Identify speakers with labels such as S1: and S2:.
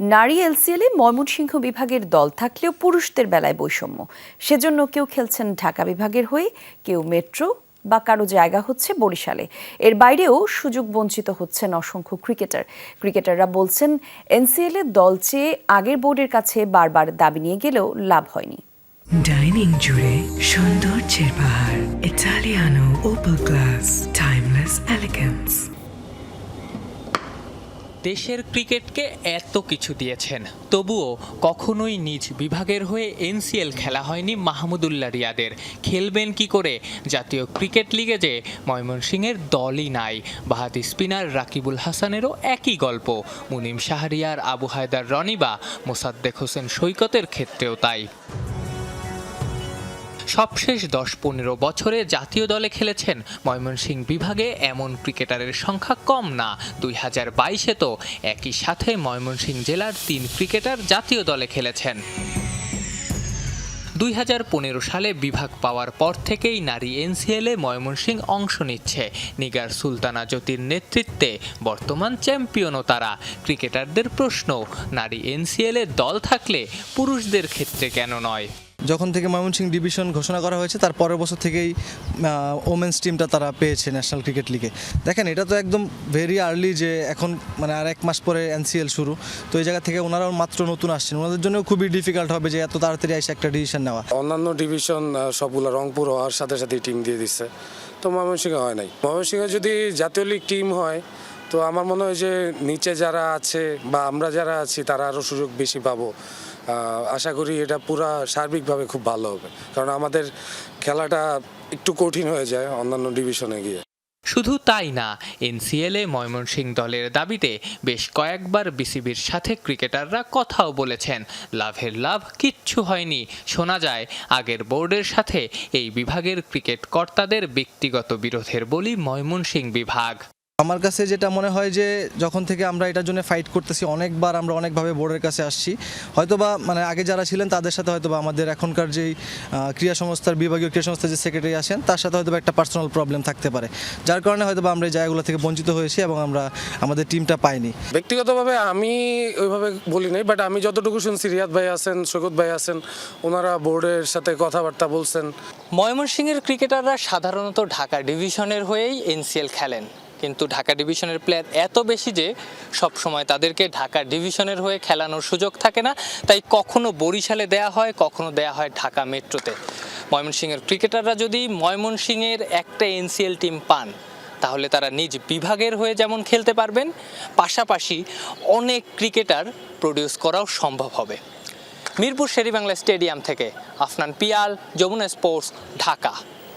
S1: নারী এলসিএলে ময়মনসিংহ বিভাগের দল থাকলেও পুরুষদের বেলায় বৈষম্য। সেজন্য কেউ খেলছেন ঢাকা বিভাগের হয়ে, কেউ মেট্রো বা কারও জায়গা হচ্ছে বরিশালে। এর বাইরেও সুযোগ বঞ্চিত হচ্ছেন অসংখ্য ক্রিকেটার। ক্রিকেটাররা বলছেন, এনসিএল এর দল চেয়ে আগের বোর্ডের কাছে বারবার দাবি নিয়ে গেলেও লাভ হয়নি।
S2: ডাইনিং জুড়ে সৌন্দর্যের পাহাড় Italiano opal glass, timeless elegance.
S3: দেশের ক্রিকেটকে এত কিছু দিয়েছেন। তবুও কখনোই নিজ বিভাগের হয়ে এনসিএল খেলা হয়নি মাহমুদুল্লাহ রিয়াদের। খেলবেন কি করে? জাতীয় ক্রিকেট লিগে যে ময়মনসিংহের দলই নাই। বাহাদি স্পিনার রাকিবুল হাসানেরও একই গল্প। মুনিম শাহরিয়ার, আবু হায়দার রনিবা, মোসাদ্দেক হোসেন সৈকতের ক্ষেত্রেও তাই। সবশেষ দশ পনেরো বছরে জাতীয় দলে খেলেছেন। ময়মনসিংহ বিভাগে এমন ক্রিকেটারের সংখ্যা কম না। দুই হাজার বাইশে তো একই সাথে ময়মনসিংহ জেলার তিন ক্রিকেটার জাতীয় দলে খেলেছেন। দুই হাজার পনেরো সালে বিভাগ পাওয়ার পর থেকেই নারী এনসিএলে ময়মনসিংহ অংশ নিচ্ছে। নিগার সুলতানা জ্যোতির নেতৃত্বে বর্তমান চ্যাম্পিয়নও তারা। ক্রিকেটারদের প্রশ্ন, নারী এনসিএলে দল থাকলে পুরুষদের ক্ষেত্রে কেন নয়?
S4: যখন থেকে ময়মনসিংহ ডিভিশন ঘোষণা করা হয়েছে, তার পরের বছর থেকেই ওমেন্স টিমটা তারা পেয়েছে ন্যাশনাল ক্রিকেট লিগে। দেখেন, এটা তো একদম ভেরি আর্লি যে এখন মানে আর এক মাস পরে এনসিএল শুরু। তো এই জায়গা থেকে ওনারাও মাত্র নতুন আসছেন। ওনাদের জন্য খুবই ডিফিকাল্ট হবে যে এত তাড়াতাড়ি এসে একটা ডিসিশন নেওয়া।
S5: অন্যান্য ডিভিশন সবগুলো রংপুর হওয়ার সাথে সাথে টিম দিয়ে দিচ্ছে। তো ময়মনসিংহে হয় নাই। ময়মনসিংহে যদি জাতীয় লিগ টিম হয়, তো আমার মনে হয় যে নিচে যারা আছে বা আমরা যারা আছি, তারা আরও সুযোগ বেশি পাবো। আশা করি এটা পুরা সার্বিকভাবে খুব ভালো হবে। কারণ আমাদের খেলাটা একটু কঠিন হয়ে যায় অন্যান্য ডিভিশনে গিয়ে।
S3: শুধু তাই না এনসিএলে ময়মনসিংহ দলের দাবিতে বেশ কয়েকবার বিসিবির সাথে ক্রিকেটাররা কথাও বলেছেন, লাভের লাভ কিচ্ছু হয়নি। শোনা যায়, আগের বোর্ডের সাথে এই বিভাগের ক্রিকেট কর্তাদের ব্যক্তিগত বিরোধের বলি ময়মনসিংহ বিভাগ।
S4: আমার কাছে যেটা মনে হয় যে যখন থেকে আমরা এটার জন্য ফাইট করতেছি অনেকবার আমরা অনেকভাবে বোর্ডের কাছে আসছি। হয়তোবা মানে আগে যারা ছিলেন তাদের সাথে হয়তোবা আমাদের এখনকার যেই ক্রীড়া সংস্থার বিভাগীয় ক্রীড়া সংস্থার যে সেক্রেটারি আসেন তার সাথে হয়তো একটা পার্সোনাল প্রবলেম থাকতে পারে। যার কারণে হয়তো আমরা এই জায়গাগুলো থেকে বঞ্চিত হয়েছি এবং আমরা আমাদের টিমটা পাইনি।
S5: ব্যক্তিগতভাবে আমি ওইভাবে বলি নাই বাট আমি যতটুকু শুনছি রিয়াদ ভাই আছেন সৈকত ভাই আছেন ওনারা বোর্ডের সাথে কথাবার্তা বলছেন।
S3: ময়মনসিংহের ক্রিকেটাররা সাধারণত ঢাকা ডিভিশনের হয়েই এনসিএল খেলেন। কিন্তু ঢাকা ডিভিশনের প্লেয়ার এত বেশি যে সব সময় তাদেরকে ঢাকা ডিভিশনের হয়ে খেলানোর সুযোগ থাকে না। তাই কখনো বরিশালে দেয়া হয়, কখনো দেয়া হয় ঢাকা মেট্রোতে। ময়মনসিংহের ক্রিকেটাররা যদি ময়মনসিংহের একটা এনসিএল টিম পান, তাহলে তারা নিজ বিভাগের হয়ে যেমন খেলতে পারবেন, পাশাপাশি অনেক ক্রিকেটার প্রডিউস করাও সম্ভব হবে। মিরপুর শেরিবাংলা স্টেডিয়াম থেকে আফনান পিয়াল, যমুনা স্পোর্টস, ঢাকা।